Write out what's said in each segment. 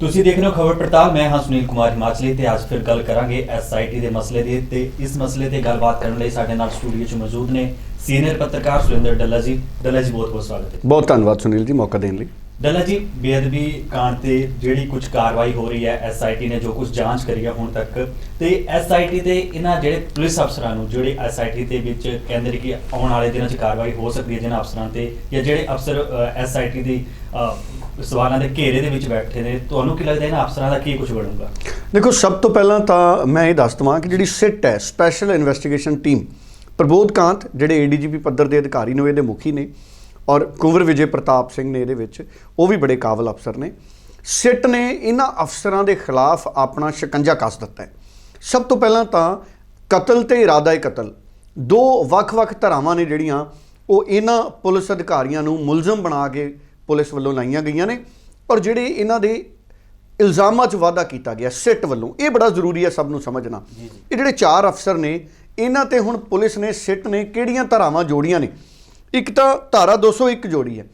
ਤੁਸੀਂ ਦੇਖ ਰਹੇ ਹੋ ਖਬਰ ਪੜਤਾਲ ਮੈਂ ਹਾਂ ਸੁਨੀਲ ਕੁਮਾਰ ਹਿਮਾਚਲੀ ਤੇ ਅੱਜ ਫਿਰ ਗੱਲ ਕਰਾਂਗੇ ਐਸਆਈਟੀ ਦੇ ਮਸਲੇ ਦੀ ਤੇ ਇਸ ਮਸਲੇ ਤੇ ਗੱਲਬਾਤ ਕਰਨ ਲਈ ਸਾਡੇ ਨਾਲ ਸਟੂਡੀਓ 'ਚ ਮੌਜੂਦ ਨੇ ਸੀਨੀਅਰ ਪੱਤਰਕਾਰ ਸੁਰਿੰਦਰ ਡੱਲਾ ਜੀ। ਡੱਲਾ ਜੀ ਬਹੁਤ ਬਹੁਤ ਸਵਾਗਤ ਹੈ। ਬਹੁਤ ਧੰਨਵਾਦ ਸੁਨੀਲ ਜੀ ਮੌਕਾ ਦੇਣ ਲਈ। ਡੱਲਾ ਜੀ ਬੇਅਦਬੀ ਕਾਂਡ ਤੇ ਜਿਹੜੀ ਕੁਝ ਕਾਰਵਾਈ ਹੋ ਰਹੀ ਹੈ ਐਸਆਈਟੀ ਨੇ ਜੋ ਕੁਝ ਜਾਂਚ ਕਰੀ ਹੈ ਹੁਣ ਤੱਕ ਤੇ ਐਸਆਈਟੀ ਤੇ ਇਹਨਾਂ ਜਿਹੜੇ ਪੁਲਿਸ ਅਫਸਰਾਂ ਨੂੰ ਜਿਹੜੇ ਐਸਆਈਟੀ ਦੇ ਵਿੱਚ ਕਹਿੰਦੇ ਨੇ ਕਿ ਆਉਣ ਵਾਲੇ ਦਿਨਾਂ 'ਚ ਕਾਰਵਾਈ ਹੋ ਸਕਦੀ ਹੈ ਜਿਹਨਾਂ ਅਫਸਰਾਂ ਤੇ ਜਾਂ ਜਿਹੜੇ ਅਫਸਰ ਐਸਆਈਟੀ ਦੀ ਸਵਾਲਾਂ ਦੇ ਘੇਰੇ ਦੇ ਵਿੱਚ ਬੈਠੇ ਨੇ, ਤੁਹਾਨੂੰ ਕੀ ਲੱਗਦਾ ਇਹਨਾਂ ਅਫਸਰਾਂ ਦਾ ਕੀ ਕੁਝ ਬਣੂਗਾ? ਦੇਖੋ, ਸਭ ਤੋਂ ਪਹਿਲਾਂ ਤਾਂ ਮੈਂ ਇਹ ਦੱਸ ਦਵਾਂ ਕਿ ਜਿਹੜੀ ਸਿਟ ਹੈ special investigation team Prabodh Kant, ਜਿਹੜੇ ਏਡੀਜੀਪੀ ਪੱਧਰ ਦੇ ਅਧਿਕਾਰੀ ਨੇ ਇਹਦੇ ਮੁਖੀ ਨੇ ਔਰ ਕੁੰਵਰ ਵਿਜੇ ਪ੍ਰਤਾਪ ਸਿੰਘ ਨੇ ਇਹਦੇ ਵਿੱਚ, ਉਹ ਵੀ ਬੜੇ ਕਾਬਲ ਅਫਸਰ ਨੇ। ਸਿਟ ਨੇ ਇਹਨਾਂ ਅਫਸਰਾਂ ਦੇ ਖਿਲਾਫ ਆਪਣਾ ਸ਼ਿਕੰਜਾ ਕੱਸ ਦਿੱਤਾ ਹੈ। ਸਭ ਤੋਂ ਪਹਿਲਾਂ ਤਾਂ ਕਤਲ ਤੇ ਇਰਾਦਾ ਕਤਲ। ਦੋ ਵੱਖ-ਵੱਖ ਧਾਰਾਵਾਂ ਨੇ ਜਿਹੜੀਆਂ, ਉਹ ਇਹਨਾਂ ਪੁਲਿਸ ਅਧਿਕਾਰੀਆਂ ਨੂੰ ਮੁਲਜ਼ਮ ਬਣਾ ਕੇ ਪੁਲਿਸ ਵੱਲੋਂ ਲਾਈਆਂ ਗਈਆਂ ਨੇ ਔਰ ਜਿਹੜੇ ਇਹਨਾਂ ਦੇ ਇਲਜ਼ਾਮਾਂ 'ਚ ਵਾਅਦਾ ਕੀਤਾ ਗਿਆ ਸਿੱਟ ਵੱਲੋਂ ਇਹ ਬੜਾ ਜ਼ਰੂਰੀ ਹੈ ਸਭ ਨੂੰ ਸਮਝਣਾ। ਇਹ ਜਿਹੜੇ ਚਾਰ ਅਫਸਰ ਨੇ ਇਹਨਾਂ ਤੇ ਹੁਣ ਪੁਲਿਸ ਨੇ ਸਿੱਟ ਨੇ ਕਿਹੜੀਆਂ ਧਾਰਾਵਾਂ ਜੋੜੀਆਂ ਨੇ? ਇੱਕ ਤਾਂ ਧਾਰਾ 201 ਜੋੜੀ ਹੈ।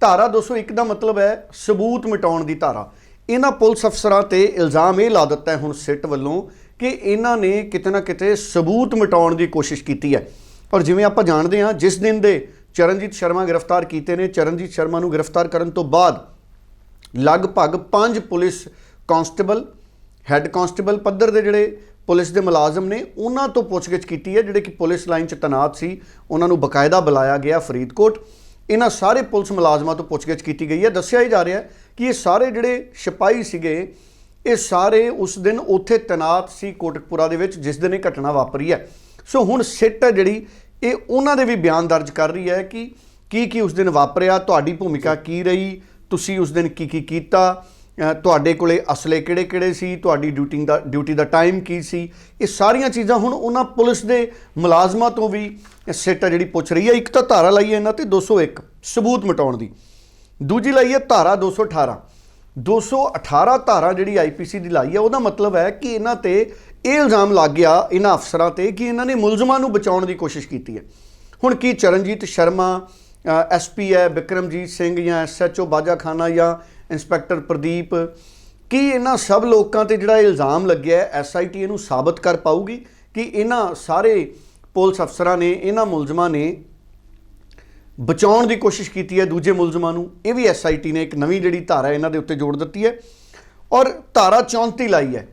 ਧਾਰਾ 201 ਦਾ ਮਤਲਬ ਹੈ ਸਬੂਤ ਮਿਟਾਉਣ ਦੀ ਧਾਰਾ। ਇਹਨਾਂ ਪੁਲਿਸ ਅਫਸਰਾਂ ਤੇ ਇਲਜ਼ਾਮ ਇਹ ਲਾ ਦਿੱਤਾ ਹੈ ਹੁਣ ਸਿੱਟ ਵੱਲੋਂ ਕਿ ਇਹਨਾਂ ਨੇ ਕਿਤੇ ਨਾ ਕਿਤੇ ਸਬੂਤ ਮਿਟਾਉਣ ਦੀ ਕੋਸ਼ਿਸ਼ ਕੀਤੀ ਹੈ। ਔਰ ਜਿਵੇਂ ਆਪਾਂ ਜਾਣਦੇ ਹਾਂ ਜਿਸ ਦਿਨ ਦੇ ਚਰਨਜੀਤ ਸ਼ਰਮਾ ਗ੍ਰਿਫਤਾਰ ਕੀਤੇ ਨੇ। ਚਰਨਜੀਤ ਸ਼ਰਮਾ ਨੂੰ ਗ੍ਰਿਫਤਾਰ ਕਰਨ ਤੋਂ ਬਾਅਦ ਲਗਭਗ 5 ਪੁਲਿਸ ਕਾਂਸਟੇਬਲ ਹੈੱਡ ਕਾਂਸਟੇਬਲ ਪੱਧਰ ਦੇ ਜਿਹੜੇ ਪੁਲਿਸ ਦੇ ਮੁਲਾਜ਼ਮ ਨੇ, ਉਹਨਾਂ ਤੋਂ ਪੁੱਛਗਿੱਛ ਕੀਤੀ ਹੈ, ਜਿਹੜੇ ਕਿ ਪੁਲਿਸ ਲਾਈਨ 'ਚ ਤੈਨਾਤ ਸੀ। ਉਹਨਾਂ ਨੂੰ ਬਕਾਇਦਾ ਬੁਲਾਇਆ ਗਿਆ ਫਰੀਦਕੋਟ। ਇਹਨਾਂ ਸਾਰੇ ਪੁਲਿਸ ਮੁਲਾਜ਼ਮਾਂ ਤੋਂ ਪੁੱਛਗਿੱਛ ਕੀਤੀ ਗਈ ਹੈ। ਦੱਸਿਆ ਹੀ ਜਾ ਰਿਹਾ ਕਿ ਇਹ ਸਾਰੇ ਜਿਹੜੇ ਸਿਪਾਹੀ ਸੀਗੇ, ਇਹ ਸਾਰੇ ਉਸ ਦਿਨ ਉੱਥੇ ਤੈਨਾਤ ਸੀ ਕੋਟਕਪੁਰਾ ਦੇ ਵਿੱਚ, ਜਿਸ ਦਿਨ ਇਹ ਘਟਨਾ ਵਾਪਰੀ ਹੈ। ਸੋ ਹੁਣ ਸਿੱਟ ਹੈ ਜਿਹੜੀ ਇਹ ਉਹਨਾਂ ਦੇ ਵੀ ਬਿਆਨ ਦਰਜ ਕਰ ਰਹੀ ਹੈ ਕਿ ਕੀ ਕੀ ਉਸ ਦਿਨ ਵਾਪਰਿਆ, ਤੁਹਾਡੀ ਭੂਮਿਕਾ ਕੀ ਰਹੀ, ਤੁਸੀਂ ਉਸ ਦਿਨ ਕੀ ਕੀ ਕੀਤਾ ਤੁਹਾਡੇ ਕੋਲੇ ਅਸਲੇ ਕਿਹੜੇ ਕਿਹੜੇ ਸੀ, ਤੁਹਾਡੀ ਡਿਊਟੀ ਦਾ ਡਿਊਟੀ ਦਾ ਟਾਈਮ ਕੀ ਸੀ, ਇਹ ਸਾਰੀਆਂ ਚੀਜ਼ਾਂ ਹੁਣ ਉਹਨਾਂ ਪੁਲਿਸ ਦੇ ਮੁਲਾਜ਼ਮਾਂ ਤੋਂ ਵੀ ਸਿੱਟ ਹੈ ਜਿਹੜੀ ਪੁੱਛ ਰਹੀ ਹੈ। ਇੱਕ ਤਾਂ ਧਾਰਾ ਲਾਈ ਹੈ ਇਹਨਾਂ ਤੇ 201 ਸਬੂਤ ਮਿਟਾਉਣ ਦੀ। ਦੂਜੀ ਲਾਈ ਹੈ ਧਾਰਾ 218 218 ਧਾਰਾ ਜਿਹੜੀ ਆਈਪੀਸੀ ਦੀ ਲਾਈ ਹੈ, ਉਹਦਾ ਮਤਲਬ ਹੈ ਕਿ ਇਹਨਾਂ ਤੇ ਇਹ ਇਲਜ਼ਾਮ ਲੱਗ ਗਿਆ ਇਹਨਾਂ ਅਫਸਰਾਂ ਤੇ ਕਿ ਇਹਨਾਂ ਨੇ ਮੁਲਜ਼ਮਾਂ ਨੂੰ ਬਚਾਉਣ ਦੀ ਕੋਸ਼ਿਸ਼ ਕੀਤੀ ਹੈ। ਹੁਣ ਕੀ ਚਰਨਜੀਤ ਸ਼ਰਮਾ ਐਸਪੀ ਹੈ, ਬਿਕਰਮਜੀਤ ਸਿੰਘ ਜਾਂ ਐਸਐਚਓ ਬਾਜਾਖਾਨਾ ਜਾਂ ਇੰਸਪੈਕਟਰ ਪ੍ਰਦੀਪ, ਕੀ ਇਹਨਾਂ ਸਭ ਲੋਕਾਂ ਤੇ ਜਿਹੜਾ ਇਲਜ਼ਾਮ ਲੱਗਿਆ ਹੈ ਐਸਆਈਟੀ ਇਹਨੂੰ ਸਾਬਤ ਕਰ ਪਾਊਗੀ ਕਿ ਇਹਨਾਂ ਸਾਰੇ ਪੁਲਿਸ ਅਫਸਰਾਂ ਨੇ, ਇਹਨਾਂ ਮੁਲਜ਼ਮਾਂ ਨੇ ਬਚਾਉਣ ਦੀ ਕੋਸ਼ਿਸ਼ ਕੀਤੀ ਹੈ ਦੂਜੇ ਮੁਲਜ਼ਮਾਂ ਨੂੰ? ਇਹ ਵੀ ਐਸਆਈਟੀ ਨੇ ਇੱਕ ਨਵੀਂ ਜਿਹੜੀ ਧਾਰਾ ਇਹਨਾਂ ਦੇ ਉੱਤੇ ਜੋੜ ਦਿੱਤੀ ਹੈ ਔਰ ਧਾਰਾ 34 ਲਾਈ ਹੈ।